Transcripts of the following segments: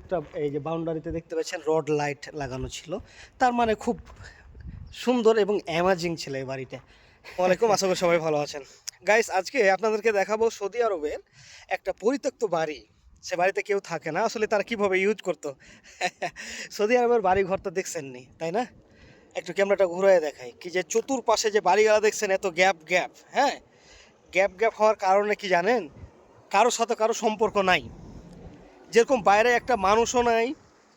একটা, এই যে বাউন্ডারিতে দেখতে পাচ্ছেন রড লাইট লাগানো ছিল। তার মানে খুব সুন্দর এবং অ্যামাজিং ছিল এই বাড়িটা। ওয়ালাইকুম, আশা করি সবাই ভালো আছেন। গাইস আজকে আপনাদেরকে দেখাবো সৌদি আরবের একটা পরিত্যক্ত বাড়ি। সে বাড়িতে কেউ থাকে না, আসলে তারা কীভাবে ইউজ করতো? সৌদি আরবের বাড়ি ঘর তো দেখছেন নি তাই না? একটু ক্যামেরাটা ঘুরিয়ে দেখাই। কি যে চতুর্পাশে যে বাড়িগুলো দেখছেন, এত গ্যাপ গ্যাপ হ্যাঁ? গ্যাপ গ্যাপ হওয়ার কারণে কি জানেন? কারোর সাথে কারও সম্পর্ক নাই। যেরকম বাইরে একটা মানুষও নাই,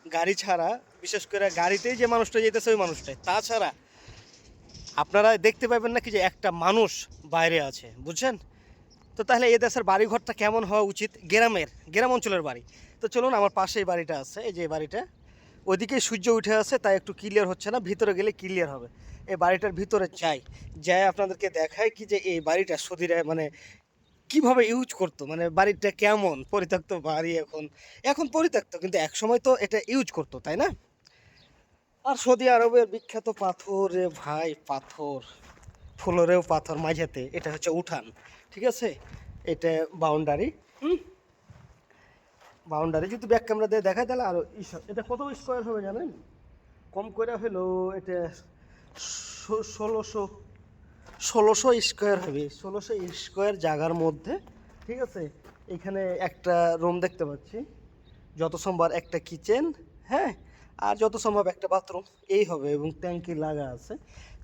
গাড়ি ছাড়া, বিশেষ করে গাড়িতেই যে মানুষটা যেতেছে ওই মানুষটাই। তাছাড়া আপনারা দেখতে পাবেন না কি যে একটা মানুষ বাইরে আছে, বুঝছেন? তো তাহলে এই দেশের বাড়িঘরটা কেমন হওয়া উচিত? গ্রামের, গ্রাম অঞ্চলের বাড়ি। তো চলুন, আমার পাশেই বাড়িটা আছে, এই যে এই বাড়িটা। ওইদিকে সূর্য উঠে আছে, তাই একটু ক্লিয়ার হচ্ছে না, ভিতরে গেলে ক্লিয়ার হবে। এই বাড়িটার ভিতরে যাই যাই আপনাদেরকে দেখায় কি যে এই বাড়িটা সৌদিরা মানে কীভাবে ইউজ করতো? মানে বাড়িটা কেমন? পরিত্যক্ত বাড়ি এখন। এখন পরিত্যক্ত, কিন্তু এক সময় তো এটা ইউজ করতো, তাই না? আর সৌদি আরবের বিখ্যাত পাথর রে ভাই, পাথর। ফুলরেও পাথর মাঝেতে, এটা হচ্ছে উঠান, ঠিক আছে? এটা বাউন্ডারি হুম? বাউন্ডারি যদি ব্যাক ক্যামেরা দিয়ে দেখায় তাহলে আরও ইস- এটা কত স্কোয়ার হবে জানেন? কম করে হলো এটা ষোলোশো ষোলোশো স্কোয়ার হবে, ষোলোশো স্কোয়ার জায়গার মধ্যে, ঠিক আছে? এখানে একটা রুম দেখতে পাচ্ছি। যত সম্ভব একটা কিচেন হ্যাঁ? আর যত সম্ভব একটা বাথরুম এই হবে এবং ট্যাঙ্কি লাগা আছে।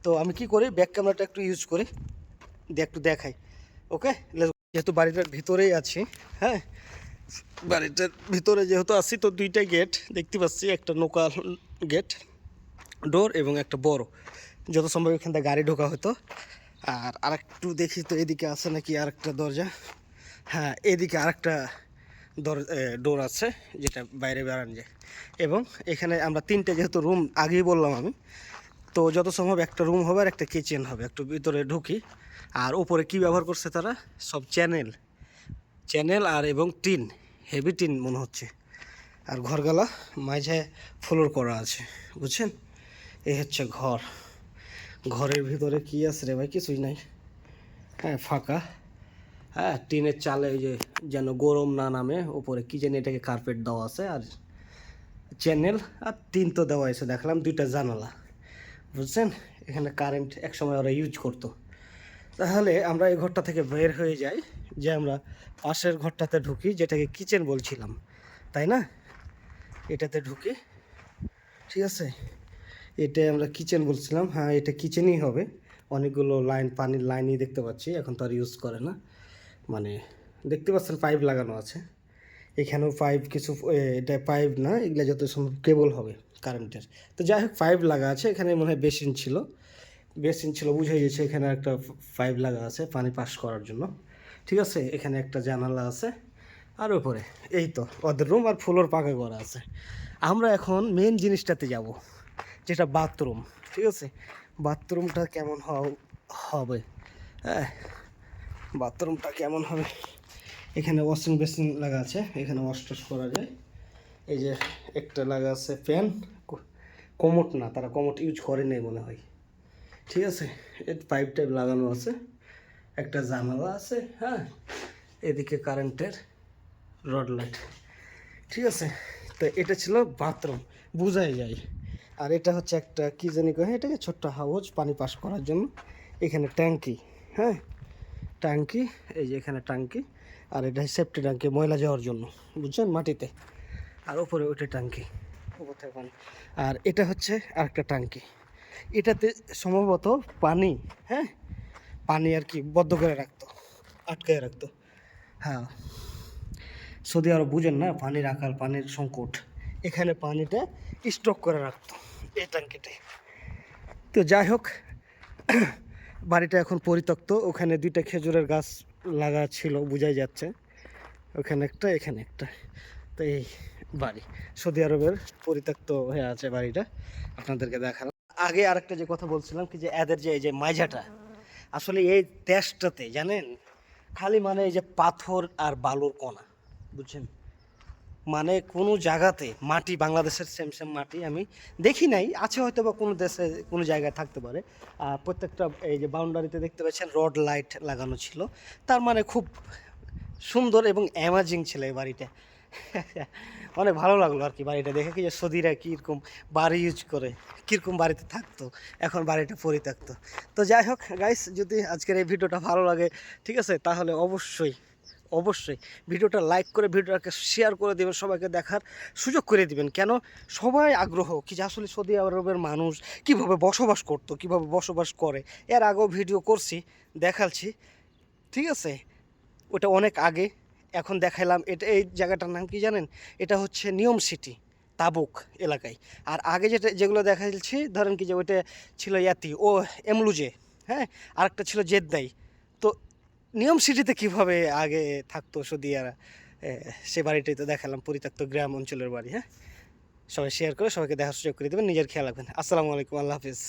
তো আমি কি করি? ব্যাক ক্যামেরাটা একটু ইউজ করি একটু দেখাই ওকে যেহেতু বাড়িটার ভিতরেই আছি হ্যাঁ? বাড়িটার ভিতরে যেহেতু আছি, তো দুইটা গেট দেখতে পাচ্ছি, একটা লোকাল গেট ডোর এবং একটা বড়। যত সম্ভব এখান থেকে গাড়ি ঢোকা হতো। আর আরেকটু দেখি তো এদিকে আছে নাকি আরেকটা দরজা। হ্যাঁ এদিকে আরেকটা দর ডোর আছে, যেটা বাইরে বেড়ানো যায়। এবং এখানে আমরা তিনটে যেহেতু রুম আগেই বললাম আমি, তো যত সম্ভব একটা রুম হবে আর একটা কিচেন হবে। একটু ভিতরে ঢুকি। আর উপরে কি ব্যবহার করছে তারা? সব চ্যানেল চ্যানেল আর এবং টিন হেভি টিন মনে হচ্ছে। আর ঘরগালা মাঝে ফ্লোর করা আছে, বুঝছেন? এই হচ্ছে ঘর। ঘরের ভিতরে কি আছে রে ভাই? কিছুই নাই। হ্যাঁ ফাঁকা। হ্যাঁ টিনের চালে ওই যে যেন গরম না নামে ওপরে কি জানি এটাকে কার্পেট দেওয়া আছে আর চ্যানেল আর টিন তো দেওয়া আছে, দেখলাম দুইটা জানালা। বুঝছেন? এখানে কারেন্ট একসময় ওরা ইউজ করতো। তাহলে আমরা এই ঘরটা থেকে বের হয়ে যাই, যে আমরা পাশের ঘরটাতে ঢুকি, যেটাকে কিচেন বলছিলাম। তাই না? এটাতে ঢুকি। ঠিক আছে? এটা আমরা কিচেন বলছিলাম। হ্যাঁ এটা কিচেনই হবে। অনেকগুলো লাইন পানির লাইনই দেখতে পাচ্ছি। এখন তো আর ইউজ করে না। মানে দেখতে পাচ্ছেন পাইপ লাগানো আছে। এখানেও পাইপ কিছু এটা পাইপ না, এগুলো যত সম্ভব কেবল হবে কারেন্টের তো যাই হোক পাইপ লাগা আছে। এখানে মনে হয় বেসিন ছিল। বেসিন ছিল বুঝে গেছে, এখানে একটা পাইপ লাগা আছে পানি পাস করার জন্য। ঠিক আছে? এখানে একটা জানালা আছে। আর উপরে, এই তো, ওদের রুম আর ফুলোর পাকা করা আছে। আমরা এখন মেন জিনিসটাতে যাব। যেটা বাথরুম, ঠিক আছে? বাথরুমটা কেমন হবে? হ্যাঁ বাথরুমটা কেমন হবে? এখানে ওয়াশিং বেসিন লাগা আছে, এখানে ওয়াশ টস করা যায়। এই যে একটা লাগা আছে ফ্যান কমোট না, তারা কমোট ইউজ করে নেই মনে হয়। ঠিক আছে? এর পাইপ টাইপ লাগানো আছে, একটা জানালা আছে হ্যাঁ? এদিকে কারেন্টের রড লাইট ঠিক আছে? তো এটা ছিল বাথরুম বোঝাই যায়। আর এটা হচ্ছে একটা, কি জানি কয় এটাকে ছোট্ট হাউজ পানি পাস করার জন্য। এখানে ট্যাঙ্কি হ্যাঁ ট্যাঙ্কি, এই যে এখানে ট্যাঙ্কি, আর এটা সেফটি ট্যাঙ্কি, ময়লা যাওয়ার জন্য, বুঝছেন, মাটিতে। আর ওপরে ওইটা ট্যাঙ্কি, উপর পানি। আর এটা হচ্ছে আরেকটা ট্যাঙ্কি। এটাতে সম্ভবত পানি হ্যাঁ পানি আর কি বদ্ধ করে রাখতো, আটকায় রাখতো। হ্যাঁ সৌদি আরব বুঝেন না পানি রাখার পানির সংকট। এখানে পানিটা স্টক করে রাখতো। এই ট্যাঙ্কিতে তো যাই হোক, বাড়িটা এখন পরিত্যক্ত। ওখানে দুইটা খেজুরের গাছ লাগা ছিল, বোঝাই যাচ্ছে। ওখানে একটা, এখানে একটা। তো এই বাড়ি, সৌদি আরবের পরিত্যক্ত হয়ে আছে বাড়িটা। আপনাদেরকে দেখালাম। আগে আরেকটা যে কথা বলছিলাম কি যে এদের যে এই যে মাইজাটা আসলে এই দেশটাতে, জানেন? খালি মানে এই যে পাথর আর বালুর কণা, বুঝছেন? মানে কোনো জায়গাতে মাটি, বাংলাদেশের সেম সেম মাটি আমি দেখি নাই। আছে হয়তো বা কোনো দেশে কোনো জায়গায় থাকতে পারে। প্রত্যেকটা এই যে বাউন্ডারিতে দেখতে পাচ্ছেন রড লাইট লাগানো ছিল। তার মানে খুব সুন্দর এবং অ্যামাজিং ছিল এই বাড়িটা। অনেক ভালো লাগল আর কি বাড়িটা দেখে। কি যে সৌদিরা কীরকম বাড়ি ইউজ করে, কীরকম বাড়িতে থাকতো, এখন বাড়িটা পরিত্যক্ত। তো যাই হোক গাইস যদি আজকের এই ভিডিওটা ভালো লাগে, ঠিক আছে, তাহলে অবশ্যই অবশ্যই ভিডিওটা লাইক করে ভিডিওটাকে শেয়ার করে দেবেন, সবাইকে দেখার সুযোগ করে দিবেন। কেন? সবাই আগ্রহ কি যে আসলে সৌদি আরবের মানুষ কীভাবে বসবাস করতো, কীভাবে বসবাস করে। এর আগেও ভিডিও করছি, দেখাচ্ছি। ঠিক আছে? ওটা অনেক আগে, এখন দেখাইলাম। এটা এই জায়গাটার নাম কি জানেন? এটা হচ্ছে নিয়ম সিটি, তাবুক এলাকায়। আর আগে যেটা, যেগুলো দেখাচ্ছি ধরেন কি যে ওইটা ছিল ইয়াতি, ও এমলুজে হ্যাঁ? আরেকটা ছিল জেদ্দাই। নিয়ম সিটিতে কীভাবে আগে থাকতো সদিয়ারা সে বাড়িটাই তো দেখালাম, পরিত্যক্ত গ্রাম অঞ্চলের বাড়ি হ্যাঁ? সবাই শেয়ার করে সবাইকে দেখার সুযোগ করে দেবেন, নিজের খেয়াল রাখবেন। আসসালামু আলাইকুম, আল্লাহ হাফিজ।